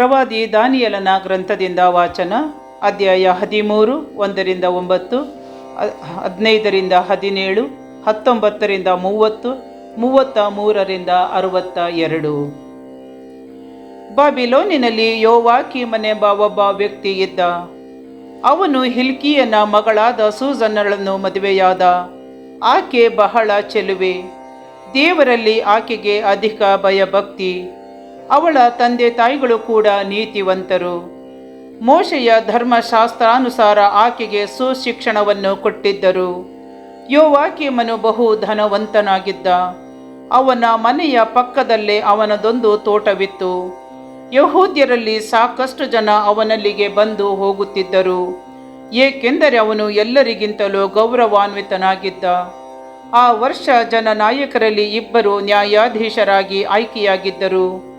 ಪ್ರವಾದಿ ದಾನಿಯಲನ ಗ್ರಂಥದಿಂದ ವಾಚನ, ಅಧ್ಯಾಯ ಹದಿಮೂರು, ಒಂದರಿಂದ ಒಂಬತ್ತು, ಹದಿನೈದರಿಂದ ಹದಿನೇಳು, ಹತ್ತೊಂಬತ್ತರಿಂದ ಮೂವತ್ತು, ಮೂವತ್ತ ಮೂರರಿಂದ ಅರುವತ್ತ ಎರಡು. ಬಾಬಿಲೋನಿನಲ್ಲಿ ಯೋವಾಕೀಮನೆಂಬ ಒಬ್ಬ ವ್ಯಕ್ತಿ ಇದ್ದ. ಅವನು ಹಿಲ್ಕಿಯನ ಮಗಳಾದ ಸೂಸನ್ನಳನ್ನು ಮದುವೆಯಾದ. ಆಕೆ ಬಹಳ ಚೆಲುವೆ. ದೇವರಲ್ಲಿ ಆಕೆಗೆ ಅಧಿಕ ಭಯಭಕ್ತಿ. ಅವಳ ತಂದೆ ತಾಯಿಗಳು ಕೂಡ ನೀತಿವಂತರು. ಮೋಶೆಯ ಧರ್ಮಶಾಸ್ತ್ರಾನುಸಾರ ಆಕೆಗೆ ಸುಶಿಕ್ಷಣವನ್ನು ಕೊಟ್ಟಿದ್ದರು. ಯೋವಾಕೀಮನು ಬಹು ಧನವಂತನಾಗಿದ್ದ. ಅವನ ಮನೆಯ ಪಕ್ಕದಲ್ಲೇ ಅವನದೊಂದು ತೋಟವಿತ್ತು. ಯಹೂದ್ಯರಲ್ಲಿ ಸಾಕಷ್ಟು ಜನ ಅವನಲ್ಲಿಗೆ ಬಂದು ಹೋಗುತ್ತಿದ್ದರು. ಏಕೆಂದರೆ ಅವನು ಎಲ್ಲರಿಗಿಂತಲೂ ಗೌರವಾನ್ವಿತನಾಗಿದ್ದ. ಆ ವರ್ಷ ಜನ ನಾಯಕರಲ್ಲಿ ಇಬ್ಬರು ನ್ಯಾಯಾಧೀಶರಾಗಿ ಆಯ್ಕೆಯಾಗಿದ್ದರು.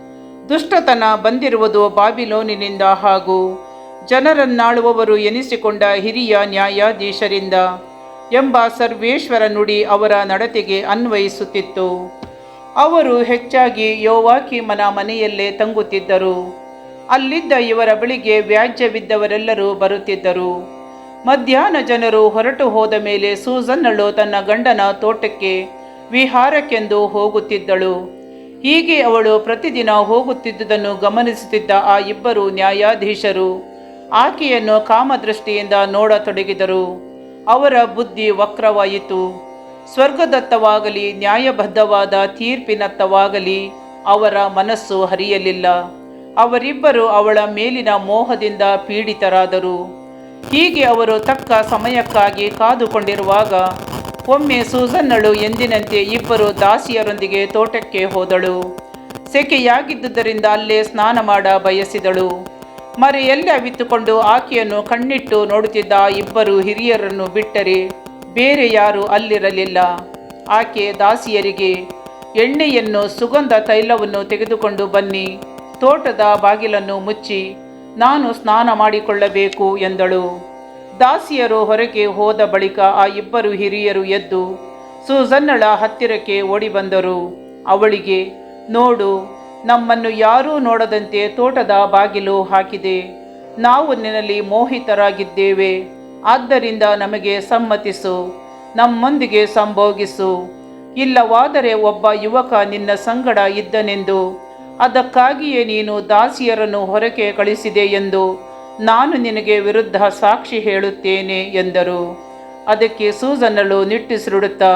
ದುಷ್ಟತನ ಬಂದಿರುವುದು ಬಾಬಿಲೋನಿನಿಂದ ಹಾಗೂ ಜನರನ್ನಾಳುವವರು ಎನಿಸಿಕೊಂಡ ಹಿರಿಯ ನ್ಯಾಯಾಧೀಶರಿಂದ ಎಂಬ ಸರ್ವೇಶ್ವರ ನುಡಿ ಅವರ ನಡತೆಗೆ ಅನ್ವಯಿಸುತ್ತಿತ್ತು. ಅವರು ಹೆಚ್ಚಾಗಿ ಯೋವಾಕೀಮನ ಮನೆಯಲ್ಲೇ ತಂಗುತ್ತಿದ್ದರು. ಅಲ್ಲಿದ್ದ ಇವರ ಬಳಿಗೆ ವ್ಯಾಜ್ಯವಿದ್ದವರೆಲ್ಲರೂ ಬರುತ್ತಿದ್ದರು. ಮಧ್ಯಾಹ್ನ ಜನರು ಹೊರಟು ಹೋದ ಮೇಲೆ ಸೂಸನ್ನಳು ತನ್ನ ಗಂಡನ ತೋಟಕ್ಕೆ ವಿಹಾರಕ್ಕೆಂದು ಹೋಗುತ್ತಿದ್ದಳು. ಹೀಗೆ ಅವಳು ಪ್ರತಿದಿನ ಹೋಗುತ್ತಿದ್ದುದನ್ನು ಗಮನಿಸುತ್ತಿದ್ದ ಆ ಇಬ್ಬರು ನ್ಯಾಯಾಧೀಶರು. ಆಕೆಯನ್ನು ಕಾಮದೃಷ್ಟಿಯಿಂದ ನೋಡತೊಡಗಿದರು. ಅವರ ಬುದ್ಧಿ ವಕ್ರವಾಯಿತು. ಸ್ವರ್ಗದತ್ತವಾಗಲಿ, ನ್ಯಾಯಬದ್ಧವಾದ ತೀರ್ಪಿನತ್ತವಾಗಲಿ ಅವರ ಮನಸ್ಸು ಹರಿಯಲಿಲ್ಲ. ಅವರಿಬ್ಬರು ಅವಳ ಮೇಲಿನ ಮೋಹದಿಂದ ಪೀಡಿತರಾದರು. ಹೀಗೆ ಅವರು ತಕ್ಕ ಸಮಯಕ್ಕಾಗಿ ಕಾದುಕೊಂಡಿರುವಾಗ ಒಮ್ಮೆ ಸೂಸನ್ನಳು ಎಂದಿನಂತೆ ಇಬ್ಬರು ದಾಸಿಯರೊಂದಿಗೆ ತೋಟಕ್ಕೆ ಹೋದಳು. ಸೆಕೆಯಾಗಿದ್ದುದರಿಂದ ಅಲ್ಲೇ ಸ್ನಾನ ಮಾಡ ಬಯಸಿದಳು. ಮರೆಯಲ್ಲಿ ಅವಿತುಕೊಂಡು ಆಕೆಯನ್ನು ಕಣ್ಣಿಟ್ಟು ನೋಡುತ್ತಿದ್ದ ಇಬ್ಬರು ಹಿರಿಯರನ್ನು ಬಿಟ್ಟರೆ ಬೇರೆ ಯಾರು ಅಲ್ಲಿರಲಿಲ್ಲ. ಆಕೆ ದಾಸಿಯರಿಗೆ, ಎಣ್ಣೆಯನ್ನು ಸುಗಂಧ ತೈಲವನ್ನು ತೆಗೆದುಕೊಂಡು ಬನ್ನಿ, ತೋಟದ ಬಾಗಿಲನ್ನು ಮುಚ್ಚಿ, ನಾನು ಸ್ನಾನ ಮಾಡಿಕೊಳ್ಳಬೇಕು ಎಂದಳು. ದಾಸಿಯರು ಹೊರಗೆ ಹೋದ ಬಳಿಕ ಆ ಇಬ್ಬರು ಹಿರಿಯರು ಎದ್ದು ಸೂಜನ್ನಳ ಹತ್ತಿರಕ್ಕೆ ಓಡಿ ಬಂದರು. ಅವಳಿಗೆ, ನೋಡು, ನಮ್ಮನ್ನು ಯಾರೂ ನೋಡದಂತೆ ತೋಟದ ಬಾಗಿಲು ಹಾಕಿದೆ. ನಾವು ನಿನ್ನಲ್ಲಿ ಮೋಹಿತರಾಗಿದ್ದೇವೆ. ಆದ್ದರಿಂದ ನಮಗೆ ಸಮ್ಮತಿಸು, ನಮ್ಮೊಂದಿಗೆ ಸಂಭೋಗಿಸು. ಇಲ್ಲವಾದರೆ ಒಬ್ಬ ಯುವಕ ನಿನ್ನ ಸಂಗಡ ಇದ್ದನೆಂದು. ಅದಕ್ಕಾಗಿಯೇ ನೀನು ದಾಸಿಯರನ್ನು ಹೊರಗೆ ಕಳಿಸಿದೆ ಎಂದು ನಾನು ನಿನಗೆ ವಿರುದ್ಧ ಸಾಕ್ಷಿ ಹೇಳುತ್ತೇನೆ ಎಂದರು. ಅದಕ್ಕೆ ಸೂಸನ್ನಳು ನಿಟ್ಟುಸಿರುಡುತ್ತಾ,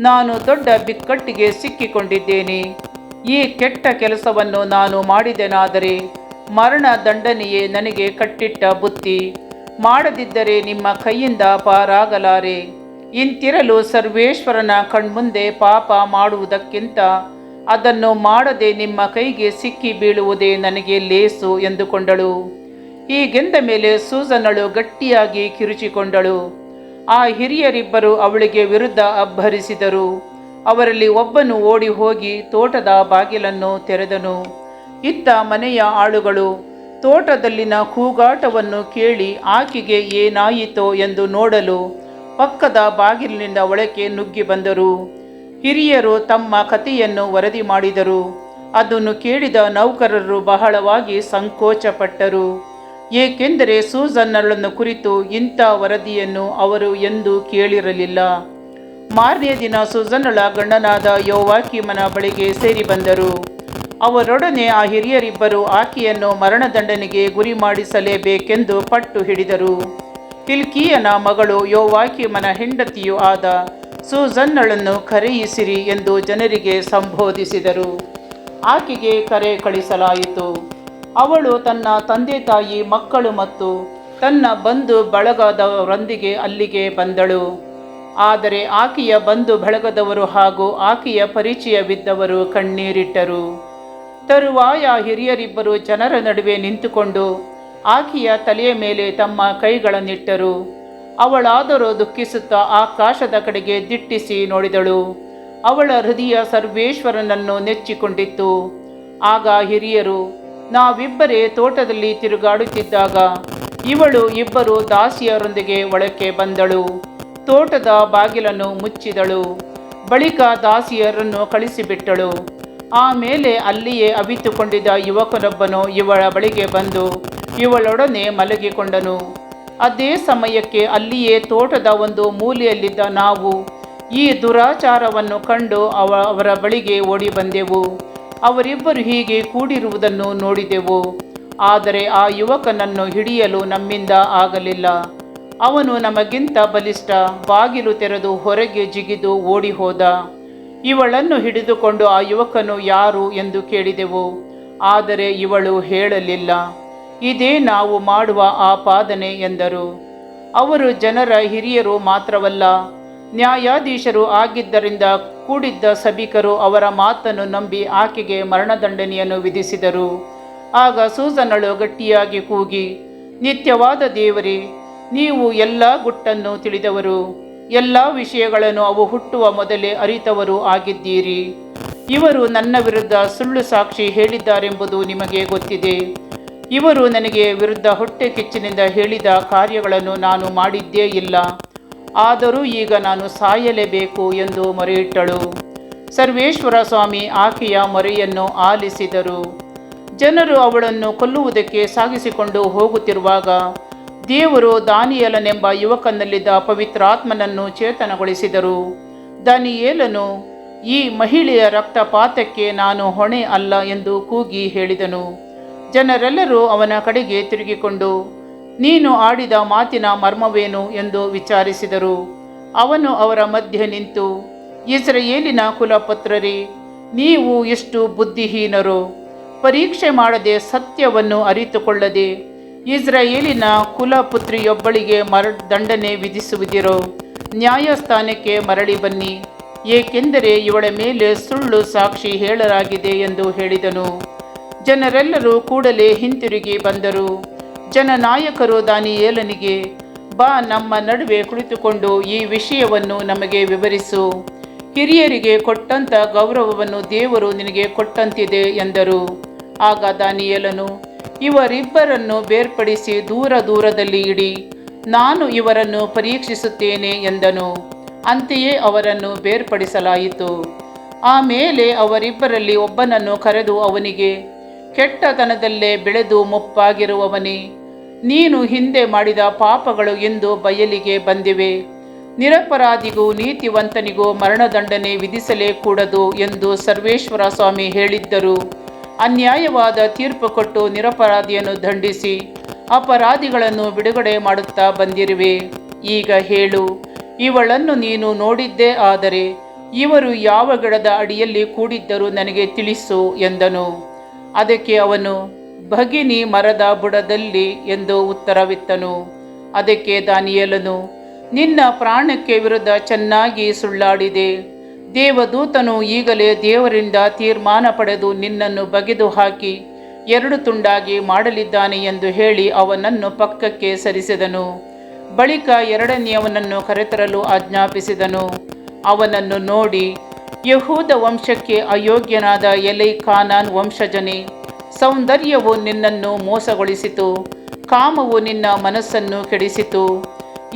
ನಾನು ದೊಡ್ಡ ಬಿಕ್ಕಟ್ಟಿಗೆ ಸಿಕ್ಕಿಕೊಂಡಿದ್ದೇನೆ. ಈ ಕೆಟ್ಟ ಕೆಲಸವನ್ನು ನಾನು ಮಾಡಿದೆನಾದರೆ ಮರಣ ದಂಡನೆಯೇ ನನಗೆ ಕಟ್ಟಿಟ್ಟ ಬುತ್ತಿ. ಮಾಡದಿದ್ದರೆ ನಿಮ್ಮ ಕೈಯಿಂದ ಪಾರಾಗಲಾರೆ. ಇಂತಿರಲು ಸರ್ವೇಶ್ವರನ ಕಣ್ಮುಂದೆ ಪಾಪ ಮಾಡುವುದಕ್ಕಿಂತ ಅದನ್ನು ಮಾಡದೆ ನಿಮ್ಮ ಕೈಗೆ ಸಿಕ್ಕಿ ಬೀಳುವುದೇ ನನಗೆ ಲೇಸು ಎಂದುಕೊಂಡಳು. ಹೀಗೆಂದ ಮೇಲೆ ಸೂಸನಳು ಗಟ್ಟಿಯಾಗಿ ಕಿರುಚಿಕೊಂಡಳು. ಆ ಹಿರಿಯರಿಬ್ಬರು ಅವಳಿಗೆ ವಿರುದ್ಧ ಅಬ್ಬರಿಸಿದರು. ಅವರಲ್ಲಿ ಒಬ್ಬನು ಓಡಿ ಹೋಗಿ ತೋಟದ ಬಾಗಿಲನ್ನು ತೆರೆದನು. ಇತ್ತ ಮನೆಯ ಆಳುಗಳು, ತೋಟದಲ್ಲಿನ ಕೂಗಾಟವನ್ನು ಕೇಳಿ ಆಕೆಗೆ ಏನಾಯಿತೋ ಎಂದು ನೋಡಲು ಪಕ್ಕದ ಬಾಗಿಲಿನಿಂದ ಒಳಕ್ಕೆ ನುಗ್ಗಿ ಬಂದರು. ಹಿರಿಯರು ತಮ್ಮ ಕಥೆಯನ್ನು ವರದಿ ಮಾಡಿದರು. ಅದನ್ನು ಕೇಳಿದ ನೌಕರರು ಬಹಳವಾಗಿ ಸಂಕೋಚಪಟ್ಟರು. ಏಕೆಂದರೆ ಸೂಸನ್ನರಳನ್ನು ಕುರಿತು ಇಂಥ ವರದಿಯನ್ನು ಅವರು ಎಂದೂ ಕೇಳಿರಲಿಲ್ಲ. ಮಾರನೇ ದಿನ ಸೂಸನ್ನಳ ಗಂಡನಾದ ಯೋವಾಕಿಮನ ಬಳಿಗೆ ಸೇರಿ ಬಂದರು. ಅವರೊಡನೆ ಆ ಹಿರಿಯರಿಬ್ಬರು ಆಕೆಯನ್ನು ಮರಣದಂಡನೆಗೆ ಗುರಿ ಮಾಡಿಸಲೇಬೇಕೆಂದು ಪಟ್ಟು ಹಿಡಿದರು. ಹಿಲ್ಕೀಯನ ಮಗಳು ಯೋವಾಕಿಮನ ಹೆಂಡತಿಯೂ ಆದ ಸೂಸನ್ನಳನ್ನು ಕರೆಯಿಸಿರಿ ಎಂದು ಜನರಿಗೆ ಸಂಬೋಧಿಸಿದರು. ಆಕೆಗೆ ಕರೆ ಕಳಿಸಲಾಯಿತು. ಅವಳು ತನ್ನ ತಂದೆ ತಾಯಿ, ಮಕ್ಕಳು ಮತ್ತು ತನ್ನ ಬಂಧು ಬಳಗದವರೊಂದಿಗೆ ಅಲ್ಲಿಗೆ ಬಂದಳು. ಆದರೆ ಆಕೆಯ ಬಂಧು ಬಳಗದವರು ಹಾಗೂ ಆಕೆಯ ಪರಿಚಯವಿದ್ದವರು ಕಣ್ಣೀರಿಟ್ಟರು. ತರುವಾಯ ಹಿರಿಯರಿಬ್ಬರು ಜನರ ನಡುವೆ ನಿಂತುಕೊಂಡು ಆಕೆಯ ತಲೆಯ ಮೇಲೆ ತಮ್ಮ ಕೈಗಳನ್ನಿಟ್ಟರು. ಅವಳಾದರೂ ದುಃಖಿಸುತ್ತಾ ಆಕಾಶದ ಕಡೆಗೆ ದಿಟ್ಟಿಸಿ ನೋಡಿದಳು. ಅವಳ ಹೃದಯ ಸರ್ವೇಶ್ವರನನ್ನು ನೆಚ್ಚಿಕೊಂಡಿತ್ತು. ಆಗ ಹಿರಿಯರು ನಾವಿಬ್ಬರೇ ತೋಟದಲ್ಲಿ ತಿರುಗಾಡುತ್ತಿದ್ದಾಗ ಇವಳು ಇಬ್ಬರು ದಾಸಿಯರೊಂದಿಗೆ ಒಳಕ್ಕೆ ಬಂದಳು. ತೋಟದ ಬಾಗಿಲನ್ನು ಮುಚ್ಚಿದಳು. ಬಳಿಕ ದಾಸಿಯರನ್ನು ಕಳಿಸಿಬಿಟ್ಟಳು. ಆಮೇಲೆ ಅಲ್ಲಿಯೇ ಅವಿತುಕೊಂಡಿದ್ದ ಯುವಕನೊಬ್ಬನು ಇವಳ ಬಳಿಗೆ ಬಂದು ಇವಳೊಡನೆ ಮಲಗಿಕೊಂಡನು. ಅದೇ ಸಮಯಕ್ಕೆ ಅಲ್ಲಿಯೇ ತೋಟದ ಒಂದು ಮೂಲೆಯಲ್ಲಿದ್ದ ನಾವು ಈ ದುರಾಚಾರವನ್ನು ಕಂಡು ಅವ, ಅವರ ಬಳಿಗೆ ಓಡಿ ಬಂದೆವು. ಅವರಿಬ್ಬರು ಹೀಗೆ ಕೂಡಿರುವುದನ್ನು ನೋಡಿದೆವು. ಆದರೆ ಆ ಯುವಕನನ್ನು ಹಿಡಿಯಲು ನಮ್ಮಿಂದ ಆಗಲಿಲ್ಲ. ಅವನು ನಮಗಿಂತ ಬಲಿಷ್ಠ, ಬಾಗಿಲು ತೆರೆದು ಹೊರಗೆ ಜಿಗಿದು ಓಡಿ ಹೋದ ಇವಳನ್ನು ಹಿಡಿದುಕೊಂಡು ಆ ಯುವಕನು ಯಾರು ಎಂದು ಕೇಳಿದೆವು. ಆದರೆ ಇವಳು ಹೇಳಲಿಲ್ಲ. ಇದೇ ನಾವು ಮಾಡುವ ಆಪಾದನೆ ಎಂದರು. ಅವರು ಜನರ ಹಿರಿಯರು ಮಾತ್ರವಲ್ಲ ನ್ಯಾಯಾಧೀಶರು ಆಗಿದ್ದರಿಂದ ಕೂಡಿದ್ದ ಸಭಿಕರು ಅವರ ಮಾತನ್ನು ನಂಬಿ ಆಕೆಗೆ ಮರಣದಂಡನೆಯನ್ನು ವಿಧಿಸಿದರು. ಆಗ ಸೂಸನಳು ಗಟ್ಟಿಯಾಗಿ ಕೂಗಿ, ನಿತ್ಯವಾದ ದೇವರೇ, ನೀವು ಎಲ್ಲ ಗುಟ್ಟನ್ನು ತಿಳಿದವರು, ಎಲ್ಲ ವಿಷಯಗಳನ್ನು ಅವು ಹುಟ್ಟುವ ಮೊದಲೇ ಅರಿತವರು ಆಗಿದ್ದೀರಿ. ಇವರು ನನ್ನ ವಿರುದ್ಧ ಸುಳ್ಳು ಸಾಕ್ಷಿ ಹೇಳಿದ್ದಾರೆಂಬುದು ನಿಮಗೆ ಗೊತ್ತಿದೆ. ಇವರು ನನಗೆ ವಿರುದ್ಧ ಹೊಟ್ಟೆ ಕಿಚ್ಚಿನಿಂದ ಹೇಳಿದ ಕಾರ್ಯಗಳನ್ನು ನಾನು ಮಾಡಿದ್ದೇ ಇಲ್ಲ. ಆದರೂ ಈಗ ನಾನು ಸಾಯಲೇಬೇಕು ಎಂದು ಮೊರೆಯಿಟ್ಟಳು. ಸರ್ವೇಶ್ವರ ಸ್ವಾಮಿ ಆಕೆಯ ಮೊರೆಯನ್ನು ಆಲಿಸಿದರು. ಜನರು ಅವಳನ್ನು ಕೊಲ್ಲುವುದಕ್ಕೆ ಸಾಗಿಸಿಕೊಂಡು ಹೋಗುತ್ತಿರುವಾಗ ದೇವರು ದಾನಿಯಲನೆಂಬ ಯುವಕನಲ್ಲಿದ್ದ ಪವಿತ್ರಾತ್ಮನನ್ನು ಚೇತನಗೊಳಿಸಿದರು. ದಾನಿಯೇಲನು, ಈ ಮಹಿಳೆಯ ರಕ್ತಪಾತಕ್ಕೆ ನಾನು ಹೊಣೆ ಅಲ್ಲ ಎಂದು ಕೂಗಿ ಹೇಳಿದನು. ಜನರೆಲ್ಲರೂ ಅವನ ಕಡೆಗೆ ತಿರುಗಿಕೊಂಡು ನೀನು ಆಡಿದ ಮಾತಿನ ಮರ್ಮವೇನು ಎಂದು ವಿಚಾರಿಸಿದರು. ಅವನು ಅವರ ಮಧ್ಯೆ ನಿಂತು, ಇಸ್ರಯೇಲಿನ ಕುಲಪತ್ರರೇ, ನೀವು ಎಷ್ಟು ಬುದ್ಧಿಹೀನರು, ಪರೀಕ್ಷೆ ಮಾಡದೆ ಸತ್ಯವನ್ನು ಅರಿತುಕೊಳ್ಳದೆ, ಇಸ್ರಾಯೇಲಿನ ಕುಲಪುತ್ರಿಯೊಬ್ಬಳಿಗೆ ಮರ ದಂಡನೆ ವಿಧಿಸುವುದಿರೋ, ನ್ಯಾಯಸ್ಥಾನಕ್ಕೆ ಮರಳಿ ಬನ್ನಿ, ಏಕೆಂದರೆ ಇವಳ ಮೇಲೆ ಸುಳ್ಳು ಸಾಕ್ಷಿ ಹೇಳಲಾಗಿದೆ ಎಂದು ಹೇಳಿದನು. ಜನರೆಲ್ಲರೂ ಕೂಡಲೇ ಹಿಂತಿರುಗಿ ಬಂದರು. ಜನನಾಯಕರು ದಾನಿಯೇಲನಿಗೆ, ಬಾ ನಮ್ಮ ನಡುವೆ ಕುಳಿತುಕೊಂಡು ಈ ವಿಷಯವನ್ನು ನಮಗೆ ವಿವರಿಸು. ಹಿರಿಯರಿಗೆ ಕೊಟ್ಟಂತ ಗೌರವವನ್ನು ದೇವರು ನಿನಗೆ ಕೊಟ್ಟಂತಿದೆ ಎಂದರು. ಆಗ ದಾನಿಯೇಲನು, ಇವರಿಬ್ಬರನ್ನು ಬೇರ್ಪಡಿಸಿ ದೂರ ದೂರದಲ್ಲಿ ಇಡಿ, ನಾನು ಇವರನ್ನು ಪರೀಕ್ಷಿಸುತ್ತೇನೆ ಎಂದನು. ಅಂತೆಯೇ ಅವರನ್ನು ಬೇರ್ಪಡಿಸಲಾಯಿತು. ಆಮೇಲೆ ಅವರಿಬ್ಬರಲ್ಲಿ ಒಬ್ಬನನ್ನು ಕರೆದು ಅವನಿಗೆ, ಕೆಟ್ಟತನದಲ್ಲೇ ಬೆಳೆದು ಮುಪ್ಪಾಗಿರುವವನೇ ನೀನು ಹಿಂದೆ ಮಾಡಿದ ಪಾಪಗಳು ಎಂದು ಬಯಲಿಗೆ ಬಂದಿವೆ. ನಿರಪರಾಧಿಗೂ ನೀತಿವಂತನಿಗೂ ಮರಣದಂಡನೆ ವಿಧಿಸಲೇ ಕೂಡದು ಎಂದು ಸರ್ವೇಶ್ವರ ಸ್ವಾಮಿ ಹೇಳಿದ್ದರು. ಅನ್ಯಾಯವಾದ ತೀರ್ಪು ಕೊಟ್ಟು ನಿರಪರಾಧಿಯನ್ನು ದಂಡಿಸಿ ಅಪರಾಧಿಗಳನ್ನು ಬಿಡುಗಡೆ ಮಾಡುತ್ತಾ ಬಂದಿರುವೆ. ಈಗ ಹೇಳು, ಇವಳನ್ನು ನೀನು ನೋಡಿದ್ದೇ ಆದರೆ ಇವರು ಯಾವ ಗಿಡದ ಅಡಿಯಲ್ಲಿ ಕೂಡಿದ್ದರು ನನಗೆ ತಿಳಿಸು ಎಂದನು. ಅದಕ್ಕೆ ಅವನು ಭಗಿನಿ ಮರದ ಬುಡದಲ್ಲಿ ಎಂದು ಉತ್ತರವಿತ್ತನು. ಅದಕ್ಕೆ ದಾನಿಯಲನು, ನಿನ್ನ ಪ್ರಾಣಕ್ಕೆ ವಿರುದ್ಧ ಚೆನ್ನಾಗಿ ಸುಳ್ಳಾಡಿದೆ. ದೇವದೂತನು ಈಗಲೇ ದೇವರಿಂದ ತೀರ್ಮಾನ ಪಡೆದು ನಿನ್ನನ್ನು ಬಗೆದು ಹಾಕಿ ಎರಡು ತುಂಡಾಗಿ ಮಾಡಲಿದ್ದಾನೆ ಎಂದು ಹೇಳಿ ಅವನನ್ನು ಪಕ್ಕಕ್ಕೆ ಸರಿಸಿದನು. ಬಳಿಕ ಎರಡನೆಯವನನ್ನು ಕರೆತರಲು ಆಜ್ಞಾಪಿಸಿದನು. ಅವನನ್ನು ನೋಡಿ, ಯಹೂದ ವಂಶಕ್ಕೆ ಅಯೋಗ್ಯನಾದ ಎಲೈ ಖಾನಾನ್ ವಂಶಜನೇ ಸೌಂದರ್ಯವು ನಿನ್ನನ್ನು ಮೋಸಗೊಳಿಸಿತು, ಕಾಮವು ನಿನ್ನ ಮನಸ್ಸನ್ನು ಕೆಡಿಸಿತು.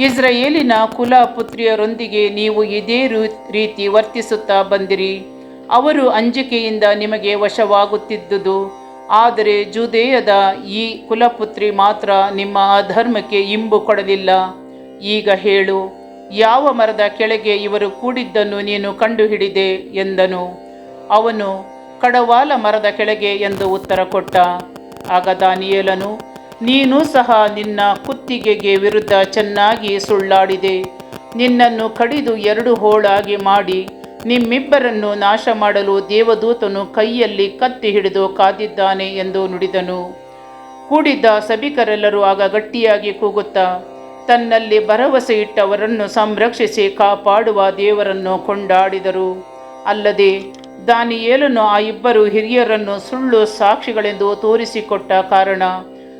ಇಸ್ರಾಯೇಲಿನ ಕುಲ ಪುತ್ರಿಯರೊಂದಿಗೆ ನೀವು ಇದೇ ರೀತಿ ವರ್ತಿಸುತ್ತಾ ಬಂದಿರಿ. ಅವರು ಅಂಜಿಕೆಯಿಂದ ನಿಮಗೆ ವಶವಾಗುತ್ತಿದ್ದುದು, ಆದರೆ ಜುದೇಯದ ಈ ಕುಲಪುತ್ರಿ ಮಾತ್ರ ನಿಮ್ಮ ಅಧರ್ಮಕ್ಕೆ ಇಂಬು ಕೊಡಲಿಲ್ಲ. ಈಗ ಹೇಳು, ಯಾವ ಮರದ ಕೆಳಗೆ ಇವರು ಕೂಡಿದ್ದನ್ನು ನೀನು ಕಂಡುಹಿಡಿದೆ ಎಂದನು. ಅವನು ಕಡವಾಲ ಮರದ ಕೆಳಗೆ ಎಂದು ಉತ್ತರ ಕೊಟ್ಟ. ಆಗ ದಾನಿಯೇಲನು, ನೀನು ಸಹ ನಿನ್ನ ಕುತ್ತಿಗೆಗೆ ವಿರುದ್ಧ ಚೆನ್ನಾಗಿ ಸುಳ್ಳಾಡಿದೆ. ನಿನ್ನನ್ನು ಕಡಿದು ಎರಡು ಹೋಳಾಗಿ ಮಾಡಿ, ನಿಮ್ಮಿಬ್ಬರನ್ನು ನಾಶ ಮಾಡಲು ದೇವದೂತನು ಕೈಯಲ್ಲಿ ಕತ್ತಿ ಹಿಡಿದು ಕಾದಿದ್ದಾನೆ ಎಂದು ನುಡಿದನು. ಕೂಡಿದ್ದ ಸಭಿಕರೆಲ್ಲರೂ ಆಗ ಗಟ್ಟಿಯಾಗಿ ಕೂಗುತ್ತಾ, ತನ್ನಲ್ಲಿ ಭರವಸೆ ಇಟ್ಟವರನ್ನು ಸಂರಕ್ಷಿಸಿ ಕಾಪಾಡುವ ದೇವರನ್ನು ಕೊಂಡಾಡಿದರು. ಅಲ್ಲದೆ ದಾನಿಯೇಲನು ಆ ಇಬ್ಬರು ಹಿರಿಯರನ್ನು ಸುಳ್ಳು ಸಾಕ್ಷಿಗಳೆಂದು ತೋರಿಸಿಕೊಟ್ಟ ಕಾರಣ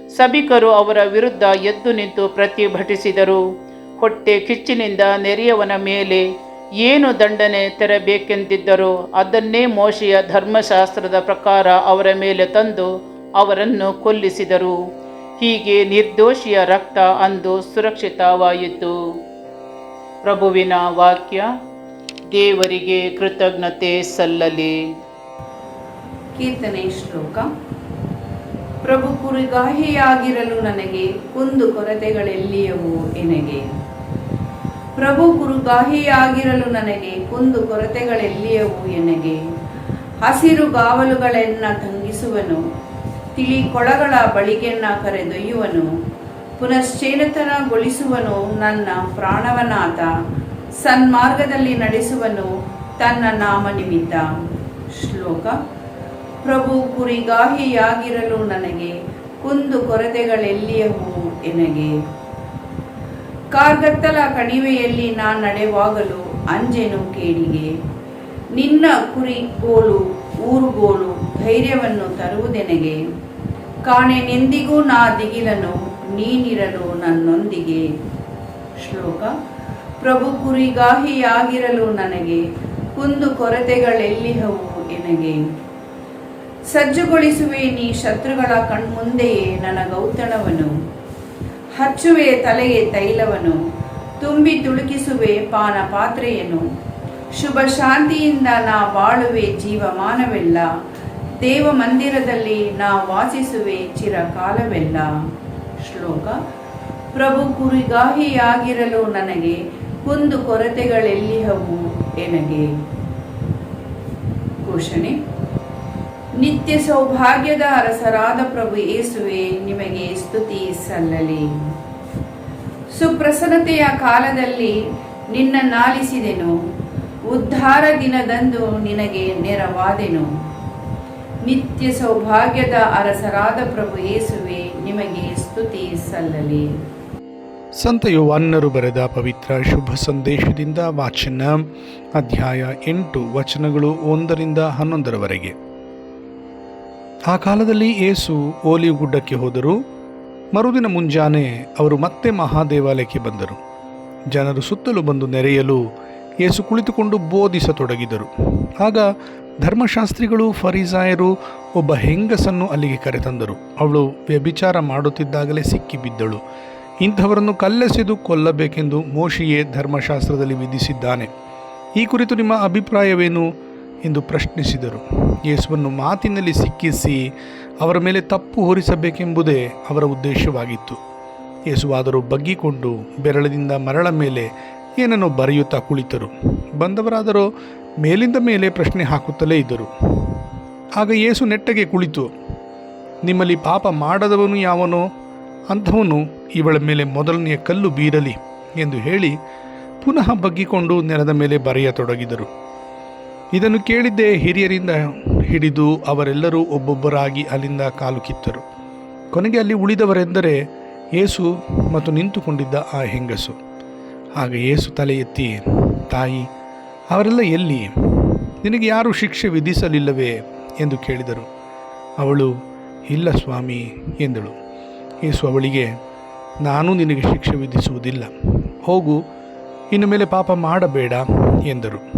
ಸಭಿಕರು ಅವರ ವಿರುದ್ಧ ಎದ್ದು ನಿಂತು ಪ್ರತಿಭಟಿಸಿದರು. ಹೊಟ್ಟೆ ಕಿಚ್ಚಿನಿಂದ ನೆರೆಯವನ ಮೇಲೆ ಏನು ದಂಡನೆ ತೆರಬೇಕೆಂದಿದ್ದರೋ ಅದನ್ನೇ ಮೋಶಿಯ ಧರ್ಮಶಾಸ್ತ್ರದ ಪ್ರಕಾರ ಅವರ ಮೇಲೆ ತಂದು ಅವರನ್ನು ಕೊಲ್ಲಿಸಿದರು. ಹೀಗೆ ನಿರ್ದೋಷಿಯ ರಕ್ತ ಅಂದು ಸುರಕ್ಷಿತವಾಯಿತು. ಪ್ರಭುವಿನ ವಾಕ್ಯ ದೇವರಿಗೆ ಕೃತಜ್ಞತೆ ಸಲ್ಲಲಿ. ಕೀರ್ತನೆ ಶ್ಲೋಕ. ಪ್ರಭು ಕುರುಗಾಹಿಯಾಗಿರಲು ನನಗೆ ಕುಂದು ಕೊರತೆಗಳೆಲ್ಲಿಯವು ಎನಗೆ ಪ್ರಭು ಕುರುಗಾಹಿಯಾಗಿರಲು ನನಗೆ ಕುಂದು ಕೊರತೆಗಳೆಲ್ಲಿಯವು ಎನಗೆ ಹಸಿರು ಗಾವಲುಗಳೆನ್ನ ತಂಗಿಸುವನು ತಿಳಿ ಕೊಳಗಳ ಬಳಿಗೆನ್ನ ಕರೆದೊಯ್ಯುವನು, ಪುನಶ್ಚೇತನಗೊಳಿಸುವನು ನನ್ನ ಪ್ರಾಣವನಾಥ ಸನ್ಮಾರ್ಗದಲ್ಲಿ ನಡೆಸುವನು ತನ್ನ ನಾಮ ನಿಮಿತ್ತ ಶ್ಲೋಕ, ಪ್ರಭು ಕುರಿಗಾಹಿಯಾಗಿರಲು ನನಗೆ ಕುಂದು ಕೊರತೆಗಳೆಲ್ಲಿಯವು ಎನಗೆ. ಕಾರ್ಗತ್ತಲ ಕಣಿವೆಯಲ್ಲಿ ನಾ ನಡೆವಾಗಲು ಅಂಜೆನು ಕೇಡಿಗೆ ನಿನ್ನ ಕುರಿ ಕುರಿಗೋಲು ಊರುಗೋಲು ಧೈರ್ಯವನ್ನು ತರುವುದೆನಗೆ. ಕಾಣೆನೆಂದಿಗೂ ನಾ ದಿಗಿಲನು, ನೀನಿರಲು ನನ್ನೊಂದಿಗೆ. ಶ್ಲೋಕ ಪ್ರಭು ಕುರಿಗಾಹಿಯಾಗಿರಲು ನನಗೆ, ಕುಂದು ಕೊರತೆಗಳೆಲ್ಲಿಹವು ಎನಗೆ ಸಜ್ಜುಗೊಳಿಸುವೆ ನೀ ಶತ್ರುಗಳ ಕಣ್ಮುಂದೆಯೇ ನನ್ನ ಗೌತಣವನು. ಹಚ್ಚುವೆ ತಲೆಗೆ ತೈಲವನು. ತುಂಬಿ ತುಳುಕಿಸುವೆ ಪಾನ ಪಾತ್ರೆಯನು. ಶುಭ ಶಾಂತಿಯಿಂದ ನಾ ಬಾಳುವೆ ಜೀವಮಾನವೆಲ್ಲ. ದೇವ ಮಂದಿರದಲ್ಲಿ ನಾ ವಾಸಿಸುವೆ ಚಿರಕಾಲವೆಲ್ಲ. ಶ್ಲೋಕ. ಪ್ರಭು ಕುರಿಗಾಹಿಯಾಗಿರಲು ನನಗೆ ಕುಂದು ಕೊರತೆಗಳೆಲ್ಲಿಹವು ಎನಗೆ ಘೋಷಣೆ. ನಿತ್ಯ ಸೌಭಾಗ್ಯದ ಅರಸರಾದ ಪ್ರಭು ಏಸುವೆ, ನಿಮಗೆ ಸ್ತುತಿ ಸಲ್ಲಲಿ. ಸುಪ್ರಸನ್ನತೆಯ ಕಾಲದಲ್ಲಿ ನಿನ್ನ ನಾಲಿಸಿದೆನು. ಉದ್ಧಾರ ದಿನದಂದು ನಿನಗೆ ನೆರವಾದೆನು. ನಿತ್ಯ ಸೌಭಾಗ್ಯದ ಅರಸರಾದ ಪ್ರಭು ಏಸುವೆ, ನಿಮಗೆ ಸ್ತುತಿ ಸಲ್ಲಲಿ. ಸಂತ ಯೋವಾನ್ನರು ಬರೆದ ಪವಿತ್ರ ಶುಭ ಸಂದೇಶದಿಂದ ವಾಚನ ಅಧ್ಯಾಯ ಎಂಟು ವಚನಗಳು ಒಂದರಿಂದ ಹನ್ನೊಂದರವರೆಗೆ. ಆ ಕಾಲದಲ್ಲಿ ಏಸು ಓಲಿವ್ ಗುಡ್ಡಕ್ಕೆ ಹೋದರು. ಮರುದಿನ ಮುಂಜಾನೆ ಅವರು ಮತ್ತೆ ಮಹಾದೇವಾಲಯಕ್ಕೆ ಬಂದರು. ಜನರು ಸುತ್ತಲೂ ಬಂದು ನೆರೆಯಲು ಏಸು ಕುಳಿತುಕೊಂಡು ಬೋಧಿಸತೊಡಗಿದರು. ಆಗ ಧರ್ಮಶಾಸ್ತ್ರಿಗಳು, ಫರಿಸಾಯರು ಒಬ್ಬ ಹೆಂಗಸನ್ನು ಅಲ್ಲಿಗೆ ಕರೆತಂದರು. ಅವಳು ವ್ಯಭಿಚಾರ ಮಾಡುತ್ತಿದ್ದಾಗಲೇ ಸಿಕ್ಕಿಬಿದ್ದಳು. ಇಂಥವರನ್ನು ಕಲ್ಲೆಸೆದು ಕೊಲ್ಲಬೇಕೆಂದು ಮೋಶಿಯೇ ಧರ್ಮಶಾಸ್ತ್ರದಲ್ಲಿ ವಿಧಿಸಿದ್ದಾನೆ. ಈ ಕುರಿತು ನಿಮ್ಮ ಅಭಿಪ್ರಾಯವೇನು? ಎಂದು ಪ್ರಶ್ನಿಸಿದರು. ಯೇಸುವನ್ನು ಮಾತಿನಲ್ಲಿ ಸಿಕ್ಕಿಸಿ ಅವರ ಮೇಲೆ ತಪ್ಪು ಹೊರಿಸಬೇಕೆಂಬುದೇ ಅವರ ಉದ್ದೇಶವಾಗಿತ್ತು. ಯೇಸುವಾದರೂ ಬಗ್ಗಿಕೊಂಡು ಬೆರಳದಿಂದ ಮರಳ ಮೇಲೆ ಏನನ್ನೋ ಬರೆಯುತ್ತಾ ಕುಳಿತರು. ಬಂದವರಾದರೂ ಮೇಲಿಂದ ಮೇಲೆ ಪ್ರಶ್ನೆ ಹಾಕುತ್ತಲೇ ಇದ್ದರು. ಆಗ ಯೇಸು ನೆಟ್ಟಗೆ ಕುಳಿತು, ನಿಮ್ಮಲ್ಲಿ ಪಾಪ ಮಾಡದವನು ಯಾವನೋ? ಅಂಥವನು ಇವಳ ಮೇಲೆ ಮೊದಲನೆಯ ಕಲ್ಲು ಬೀರಲಿ ಎಂದು ಹೇಳಿ ಪುನಃ ಬಗ್ಗಿಕೊಂಡು ನೆಲದ ಮೇಲೆ ಬರೆಯತೊಡಗಿದರು. ಇದನ್ನು ಕೇಳಿದ್ದೇ ಹಿರಿಯರಿಂದ ಹಿಡಿದು ಅವರೆಲ್ಲರೂ ಒಬ್ಬೊಬ್ಬರಾಗಿ ಅಲ್ಲಿಂದ ಕಾಲು ಕಿತ್ತರು. ಕೊನೆಗೆ ಅಲ್ಲಿ ಉಳಿದವರೆಂದರೆ ಏಸು ಮತ್ತು ನಿಂತುಕೊಂಡಿದ್ದ ಆ ಹೆಂಗಸು. ಆಗ ಏಸು ತಲೆ ಎತ್ತಿ, ತಾಯಿ, ಅವರೆಲ್ಲ ಎಲ್ಲಿ? ನಿನಗೆ ಯಾರು ಶಿಕ್ಷೆ ವಿಧಿಸಲಿಲ್ಲವೇ? ಎಂದು ಕೇಳಿದರು. ಅವಳು, ಇಲ್ಲ ಸ್ವಾಮಿ, ಎಂದಳು. ಯೇಸು ಅವಳಿಗೆ, ನಾನು ನಿನಗೆ ಶಿಕ್ಷೆ ವಿಧಿಸುವುದಿಲ್ಲ. ಹೋಗು ಇನ್ನು ಮೇಲೆ ಪಾಪ ಮಾಡಬೇಡ ಎಂದರು.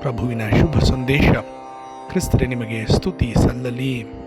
ಪ್ರಭುವಿನ ಶುಭ ಸಂದೇಶ ಕ್ರಿಸ್ತರೆ ನಿಮಗೆ ಸ್ತುತಿ ಸಲ್ಲಲಿ.